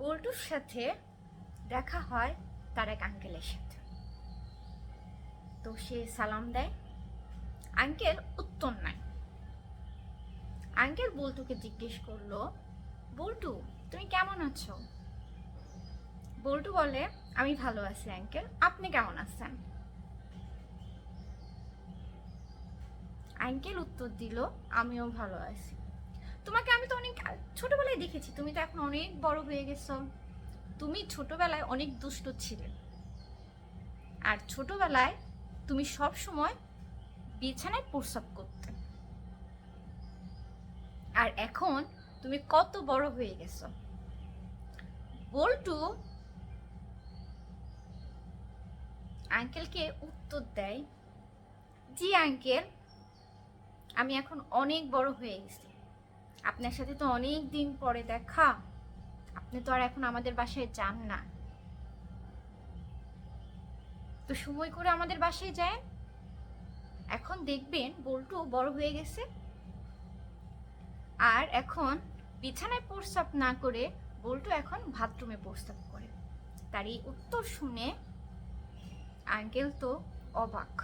বল্টুর সাথে দেখা হয় তার এক আঙ্কেলের সাথে। তো সে সালাম দেয়। আঙ্কেল উত্তর নাই। আঙ্কেল বল্টুকে জিজ্ঞেস করল, বল্টু, তুমি কেমন আছো? বল্টু বলে, আমি ভালো আছি আঙ্কেল, আপনি কেমন আছেন? আঙ্কেল উত্তর দিল, আমিও ভালো আছি তোমাকে আমি তো অনেক ছোটবেলায় দেখেছি, তুমি তো এখন অনেক বড় হয়ে গেছো। তুমি ছোটবেলায় অনেক দুষ্ট ছিলে। আর ছোটবেলায় তুমি সব সময় বিছানায় প্রস্রাব করতে। আর এখন তুমি কত বড় হয়ে গেছো। বল্টু আঙ্কেলকে উত্তর দেয়, জি আঙ্কেল, আমি এখন অনেক বড় হয়ে গেছি। আপনার সাথে তো অনেক দিন পরে দেখা। আপনি তো আর এখন আমাদের বাসায় যান না। তো সময় করে আমাদের বাসায় যায় এখন দেখবেন বল্টু বড় হয়ে গেছে। আর এখন বিছানায় প্রস্রাব না করে বল্টু এখন বাথরুমে প্রস্রাব করে। তার এই উত্তর শুনে আঙ্কেল তো অবাক।